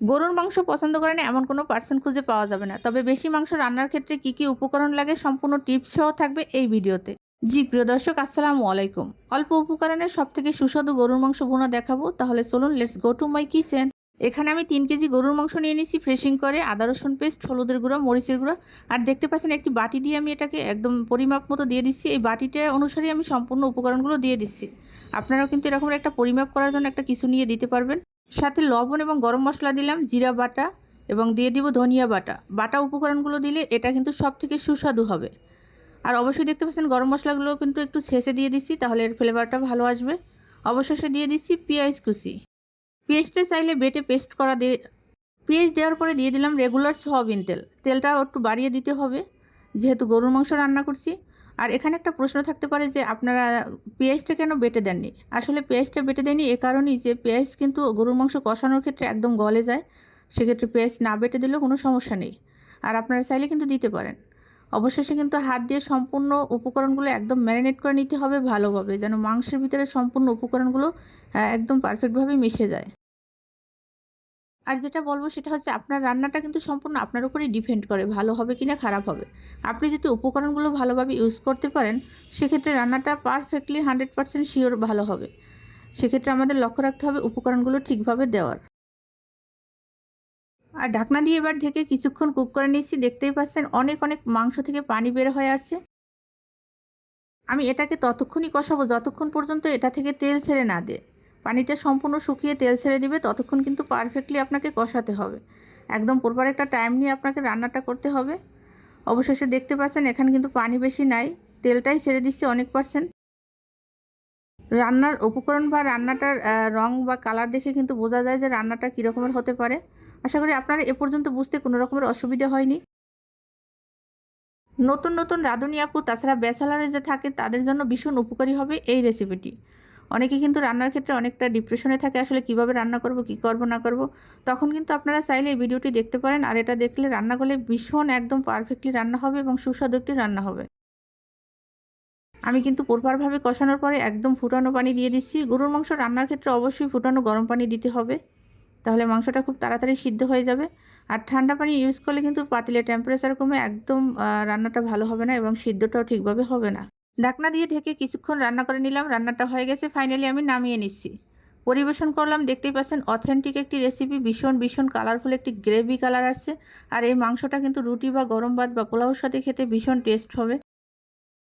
গরুর মাংস পছন্দ করে না এমন কোনো পার্সন খুঁজে পাওয়া যাবে না। তবে বেশি মাংস রান্নার ক্ষেত্রে কি কি উপকরণ লাগে সম্পূর্ণ টিপস সহ থাকবে এই ভিডিওতে। জি, প্রিয় দর্শক, আসসালামু আলাইকুম। অল্প উপকরণে সব থেকে সুস্বাদু গরুর মাংস ভুনা দেখাবো। তাহলে চলুন let's go to my kitchen এখানে আমি তিন কেজি গরুর মাংস নিয়ে নিয়েছি ফ্রেশিং করে আদা, রসুন পেস্ট হলুদের গুঁড়ো, মরিচের গুঁড়ো। আর দেখতে পাচ্ছেন একটি বাটি দিয়ে আমি এটাকে একদম পরিমাপ মতো দিয়ে দিচ্ছি। এই বাটিটা অনুসারে আমি সম্পূর্ণ উপকরণগুলো দিয়ে দিচ্ছি। আপনারাও কিন্তু এরকম একটা পরিমাপ করার জন্য একটা কিছু নিয়ে দিতে পারবেন। সাথে লবণ এবং গরম মশলা দিলাম, জিরা বাটা এবং দিয়ে দিব ধনিয়া বাটা। বাটা উপকরণগুলো দিলে এটা কিন্তু সব থেকে সুস্বাদু হবে। আর অবশ্যই দেখতে পাচ্ছেন গরম মশলাগুলো কিন্তু একটু শেষে দিয়ে দিচ্ছি, তাহলে এর ফ্লেভারটা ভালো আসবে। অবশেষে দিয়ে দিচ্ছি পেঁয়াজ কুচি। পেঁয়াজটা চাইলে বেটে পেস্ট করা দিয়ে, পেঁয়াজ দেওয়ার পরে দিয়ে দিলাম রেগুলার সয়াবিন তেল। তেলটা একটু বাড়িয়ে দিতে হবে। যেহেতু গরুর মাংস রান্না করছি আর এখানে একটা প্রশ্ন থাকতে পারে যে আপনারা পেঁয়াজটা কেন বেটে দেননি? আসলে পেঁয়াজটা বেটে দেয়নি এ কারণেই যে পেঁয়াজ কিন্তু গরুর মাংস কষানোর ক্ষেত্রে একদম গলে যায়। সেক্ষেত্রে পেঁয়াজ না বেটে দিলেও কোনো সমস্যা নেই। আর আপনারা চাইলে কিন্তু দিতে পারেন। অবশেষে কিন্তু হাত দিয়ে সম্পূর্ণ উপকরণগুলো একদম ম্যারিনেট করে নিতে হবে ভালোভাবে, যেন মাংসের ভিতরে সম্পূর্ণ উপকরণগুলো একদম পারফেক্টভাবে মিশে যায়। আর যেটা বলব সেটা হচ্ছে আপনার রান্নাটা কিন্তু সম্পূর্ণ আপনার উপরেই ডিপেন্ড করে, ভালো হবে কি না খারাপ হবে। আপনি যদি উপকরণগুলো ভালোভাবে ইউজ করতে পারেন, সেক্ষেত্রে রান্নাটা পারফেক্টলি হান্ড্রেড পারসেন্ট শিওর ভালো হবে। সেক্ষেত্রে আমাদের লক্ষ্য রাখতে হবে উপকরণগুলো ঠিকভাবে দেওয়ার। আর ঢাকনা দিয়ে এবার ঢেকে কিছুক্ষণ কুক করে নিচ্ছি দেখতেই পাচ্ছেন অনেক অনেক মাংস থেকে পানি বের হয়ে আসছে। আমি এটাকে ততক্ষণই কষাবো, যতক্ষণ পর্যন্ত এটা থেকে তেল ছেড়ে না দেয় পানিটা সম্পূর্ণ শুকিয়ে তেল ছেড়ে দিবে, ততক্ষণ কিন্তু পারফেক্টলি আপনাকে কষাতে হবে। একদম প্রপার একটা টাইম নিয়ে আপনাকে রান্নাটা করতে হবে। অবশেষে দেখতে পাচ্ছেন এখানে কিন্তু পানি বেশি নাই, তেলটাই ছেড়ে দিচ্ছে অনেক পার্সেন্ট রান্নার উপকরণ বা রান্নাটার রং বা কালার দেখে কিন্তু বোঝা যায় যে রান্নাটা কীরকমের হতে পারে। আশা করি আপনারা এ পর্যন্ত বুঝতে কোনো রকমের অসুবিধা হয়নি। নতুন নতুন রাঁধুনি আপু, তাছাড়া ব্যাচেলারে যে থাকে, তাদের জন্য ভীষণ উপকারী হবে এই রেসিপিটি অনেকে কিন্তু রান্নার ক্ষেত্রে অনেকটা ডিপ্রেশনে থাকে, আসলে কীভাবে রান্না করব, কি করব, না করব। তখন কিন্তু আপনারা চাইলে এই ভিডিওটি দেখতে পারেন, আর এটা দেখলে রান্না করলে ভীষণ একদম পারফেক্টলি রান্না হবে এবং সুস্বাদু একটি রান্না হবে। আমি কিন্তু প্রপারভাবে কষানোর পরে একদম ফুটানো পানি দিয়ে দিচ্ছি। গরুর মাংস রান্নার ক্ষেত্রে অবশ্যই ফুটানো গরম পানি দিতে হবে। তাহলে মাংসটা খুব তাড়াতাড়ি সিদ্ধ হয়ে যাবে। আর ঠান্ডা পানি ইউজ করলে কিন্তু পাতিলের টেম্পারেচার কমে, একদম রান্নাটা ভালো হবে না এবং সিদ্ধটাও ঠিকভাবে হবে না। ঢাকনা দিয়ে ঢেকে কিছুক্ষণ রান্না করে নিলাম। রান্নাটা হয়ে গেছে ফাইনালি আমি নামিয়ে নিচ্ছি। পরিবেশন করলাম, দেখতেই পাচ্ছেন অথেন্টিক একটি রেসিপি ভীষণ ভীষণ কালারফুল একটি গ্রেভি কালার আসছে। আর এই মাংসটা কিন্তু রুটি বা গরম ভাত বা পোলাওর সাথে খেতে ভীষণ টেস্ট হবে।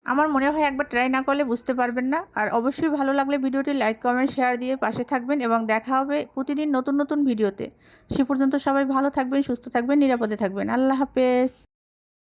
আমার মনে হয় একবার ট্রাই না করলে বুঝতে পারবেন না। আর অবশ্যই ভালো লাগলে ভিডিওটি লাইক কমেন্ট শেয়ার দিয়ে পাশে থাকবেন এবং দেখা হবে প্রতিদিন নতুন নতুন ভিডিওতে। সে পর্যন্ত সবাই ভালো থাকবেন, সুস্থ থাকবেন, নিরাপদে থাকবেন। আল্লাহ হাফেজ।